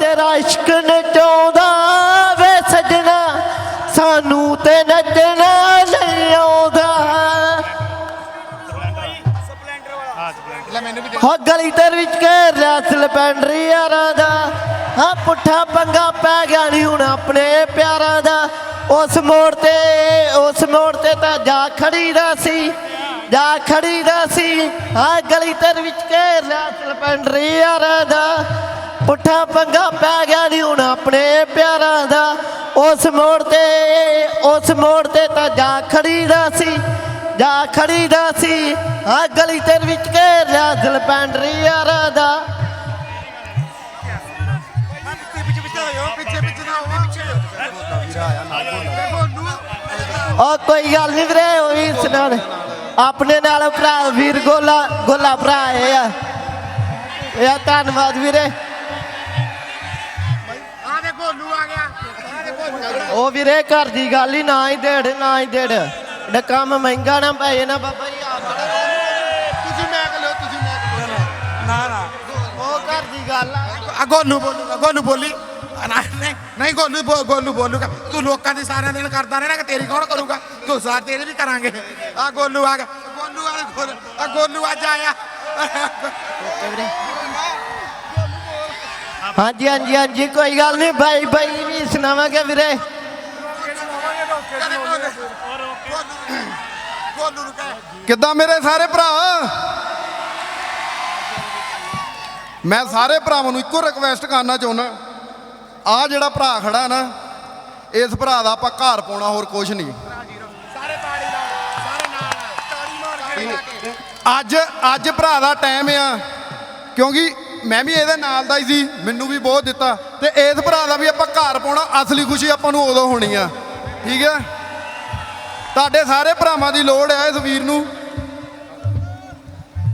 ਤੇਰਾ ਇਸ਼ਕ ਨਚਾਉਂਦਾ ਵੇ ਸਜਣਾ, ਸਾਨੂੰ ਤੇ ਨੱਚਣਾ ਨਹੀਂ ਆਉਂਦਾ। ਹੋ ਗਲੀ ਤੇ ਵਿੱਚ ਘੇਰ ਲਿਆ ਸਲਪੈਂਡਰੀ ਯਾਰਾਂ ਦਾ। ਹਾਂ, ਪੁੱਠਾ ਪੰਗਾ ਪੈ ਗਿਆ ਨਹੀਂ ਹੁਣ ਆਪਣੇ ਪਿਆਰਾਂ ਦਾ। ਉਸ ਮੋੜ ਤੇ, ਉਸ ਮੋੜ ਤੇ ਤਾਂ ਜਾ ਖੜੀਦਾ ਸੀ, ਜਾ ਖੜੀਦਾ ਸੀ। ਹਾਂ, ਗਲੀ ਤੇ ਵਿੱਚ ਘੇਰ ਲਿਆ ਸਲਪੈਂਡਰੀ ਯਾਰਾਂ ਦਾ। ਪੁੱਠਾ ਪੰਗਾ ਪੈ ਗਿਆ ਨਹੀਂ ਹੁਣ ਆਪਣੇ ਪਿਆਰਾਂ ਦਾ। ਉਸ ਮੋੜ ਤੇ, ਉਸ ਮੋੜ ਤੇ ਤਾਂ ਜਾ ਖੜੀਦਾ ਸੀ, ਜਾ ਖੜੀਦਾ ਸੀ। ਆ ਗਲੀ ਤੇ ਵਿੱਚ ਘੇਰ ਲਿਆ ਜਲਪੈਂਡਰੀ ਯਾਰਾਂ ਦਾ। ਪਿੱਛੇ ਉਹ ਕੋਈ ਗੱਲ ਨਹੀਂ ਵੀਰੇ, ਉਹੀ ਸੁਣਾ ਦੇ। ਆਪਣੇ ਨਾਲ ਭਰਾ ਵੀਰ ਗੋਲਾ ਗੋਲਾ ਭਰਾ ਆਏ ਆ ਧੰਨਵਾਦ ਵੀਰੇ। ਉਹ ਵੀਰੇ ਘਰ ਦੀ ਗੱਲ ਹੀ ਨਾ ਹੀ ਦੇੜ ਨਾ ਹੀ ਦੇੜ। ਇਹ ਕੰਮ ਮਹਿੰਗਾ ਨਾ ਪਏ ਨਾ ਬਾਬਾ ਜੀ ਆਪ ਤੁਸੀਂ ਮੈਕ ਲਿਓ ਤੁਸੀਂ ਮੈਕ ਲਿਓ। ਨਾ ਨਾ। ਉਹ ਘਰ ਦੀ ਗੱਲ ਆ। ਗੋਲੂ ਬੋਲੂਗਾ ਗੋਲੂ ਬੋਲੀ। ਨਹੀਂ ਨਹੀਂ ਗੋਲੂ ਗੋਲੂ ਬੋਲੂਗਾ ਤੂੰ ਲੋਕਾਂ ਦੀ ਸਾਰਿਆਂ ਦਿਨ ਕਰਦਾ ਰਹਿਣਾ ਕਿ ਤੇਰੀ ਕੌਣ ਕਰੂਗਾ? ਤੂੰ ਸਾਰ ਤੇਰੇ ਵੀ ਕਰਾਂਗੇ। ਆ ਗੋਲੂ ਆ ਗਿਆ। ਗੋਲੂ ਆ ਗੋਲੂ ਆ ਗੋਲੂ ਅੱਜ ਆਇਆ। ਹਾਂਜੀ ਹਾਂਜੀ ਹਾਂਜੀ ਕੋਈ ਗੱਲ ਨਹੀਂ ਬਾਈ ਬਾਈ ਵੀ ਸੁਣਾਵਾਂਗੇ ਵੀਰੇ। ਗੋਲੂ ਨੂੰ ਕਹਿ ਕਿੱਦਾਂ ਮੇਰੇ ਸਾਰੇ ਭਰਾ? ਮੈਂ ਸਾਰੇ ਭਰਾਵਾਂ ਨੂੰ ਇੱਕੋ ਰਿਕਵੈਸਟ ਕਰਨਾ ਚਾਹੁੰਦਾ। ਆ ਜਿਹੜਾ ਭਰਾ ਖੜਾ ਨਾ ਇਸ ਭਰਾ ਦਾ ਆਪਾਂ ਘਰ ਪਾਉਣਾ ਹੋਰ ਕੁਝ ਨਹੀਂ। ਸਾਰੇ ਤਾੜੀ ਲਾਓ ਸਾਰੇ ਨਾਲ ਤਾੜੀ ਮਾਰ ਕੇ ਲਾ ਕੇ ਅੱਜ ਅੱਜ ਭਰਾ ਦਾ ਟਾਈਮ ਆ ਕਿਉਂਕਿ ਮੈਂ ਵੀ ਇਹਦੇ ਨਾਲ ਦਾ ਹੀ ਸੀ ਮੈਨੂੰ ਵੀ ਬਹੁਤ ਦਿੱਤਾ। ਤੇ ਇਸ ਭਰਾ ਦਾ ਵੀ ਆਪਾਂ ਘਰ ਪਾਉਣਾ ਅਸਲੀ ਖੁਸ਼ੀ ਆਪਾਂ ਨੂੰ ਉਦੋਂ ਹੋਣੀ ਆ। ਠੀਕ ਹੈ ਤੁਹਾਡੇ ਸਾਰੇ ਭਰਾਵਾਂ ਦੀ ਲੋੜ ਹੈ ਇਸ ਵੀਰ ਨੂੰ।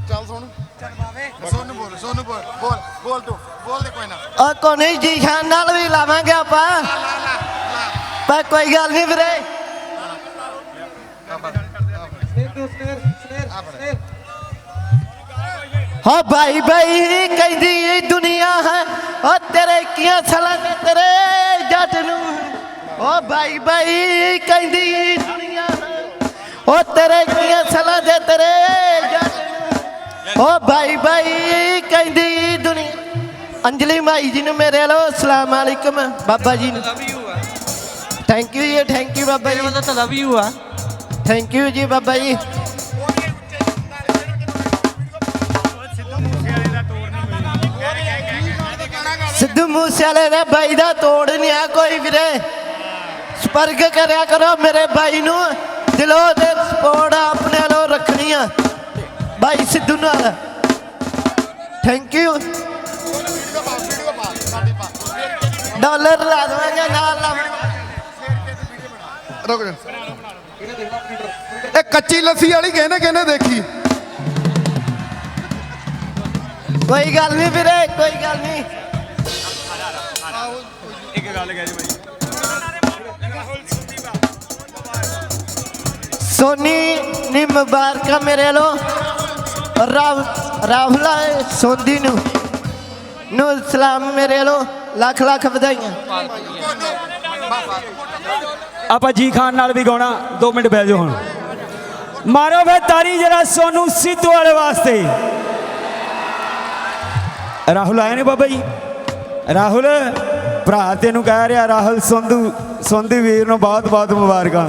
ਚੱਲ ਸੁਣ। ਸੋਨੂੰ ਬੋਲ ਸੋਨੂੰ ਬੋਲ ਬੋਲ ਬੋਲ ਤੂੰ ਬੋਲ ਦੇ ਕੋਈ ਨਾ। ਉਹ ਕੋਨੀ ਜੀ ਖਾਨ ਨਾਲ ਵੀ ਲਾਵਾਂਗੇ ਆਪਾਂ। ਪਰ ਕੋਈ ਗੱਲ ਨਹੀਂ ਵੀਰੇ। ਹਾਂ ਭਾਈ ਭਾਈ ਕਹਿੰਦੀ ਇਹ ਦੁਨੀਆ ਹੈ ਉਹ ਤੇਰੇ ਕੀਆਂ ਸਲਾਂ ਤੇਰੇ ਜੱਟ ਨੂੰ ਉਹ ਭਾਈ ਭਾਈ ਕਹਿੰਦੀ ਇਹ ਦੁਨੀਆ ਹੈ ਉਹ ਤੇਰੇ ਕੀਆਂ ਸਲਾਂ ਦੇ ਤੇਰੇ ਜੱਟ ਨੂੰ ਉਹ ਭਾਈ ਭਾਈ ਕਹਿੰਦੀ ਇਹ ਦੁਨੀਆ ਅੰਜਲੀ ਮਾਈ ਜੀ ਨੂੰ ਮੇਰੇ ਵੱਲੋਂ ਅਸਲਾਮ ਅਲੈਕਮ। ਬਾਬਾ ਜੀ ਨੂੰ ਥੈਂਕ ਯੂ ਜੀ ਥੈਂਕ ਯੂ ਬਾਬਾ ਜੀ। ਤਾਂ ਲਵ ਯੂ ਆ। ਥੈਂਕ ਯੂ ਜੀ ਬਾਬਾ ਜੀ। ਸਿੱਧੂ ਮੂਸੇਵਾਲੇ ਦਾ ਬਾਈ ਦਾ ਤੋੜ ਨਹੀਂ ਆ ਕੋਈ ਵੀਰੇ। ਸਪਰਗ ਕਰਿਆ ਕਰੋ ਮੇਰੇ ਬਾਈ ਨੂੰ। ਦਿਲੋਂ ਤੇ ਸਪੋਰਟ ਆਪਣੇ ਵੱਲੋਂ ਰੱਖਣੀ ਆ। ਬਾਈ ਸਿੱਧੂ ਨਾਲ। ਥੈਂਕ ਯੂ ਡਾਲਰ ਲਾ ਦਵਾਂਗੇ ਨਾਲ ਲਾਵਾਂਗੇ ਰੁਕ ਜਾ। ਇਹ ਕੱਚੀ ਲੱਸੀ ਵਾਲੀ ਕਹਿੰਦੇ ਕਹਿੰਦੇ ਦੇਖੀ? ਕੋਈ ਗੱਲ ਨਹੀਂ ਵੀਰੇ ਕੋਈ ਗੱਲ ਨਹੀਂ ਸੋਨੀ ਨੀ ਮੁਬਾਰਕਾਂ ਮੇਰੇ ਲੋ। ਰਾਵ ਰਾਹੁਲਾ ਸੋਂਦੀ ਨੂੰ। ਨੂੰ ਸਲਾਮ ਮੇਰੇ ਲੋ। ਲੱਖ ਲੱਖ ਵਧਾਈਆਂ। ਆਪਾਂ ਜੀ ਖਾਨ ਨਾਲ ਵੀ ਗਾਉਣਾ 2 ਮਿੰਟ ਬਹਿ ਜਾਓ ਹੁਣ। ਮਾਰੋ ਵੇ ਤਾਰੀ ਜਰਾ ਸੋਨੂੰ ਸਿੱਧੂ ਵਾਲੇ ਵਾਸਤੇ। ਰਾਹੁਲ ਆਏ ਨੇ ਬਾਬਾ ਜੀ? ਰਾਹੁਲ ਭਰਾ ਤੈਨੂੰ ਕਹਿ ਰਿਹਾ ਰਾਹੁਲ ਸੰਧੂ ਸੰਧੂ ਵੀਰ ਨੂੰ ਬਹੁਤ ਬਹੁਤ ਮੁਬਾਰਕਾਂ।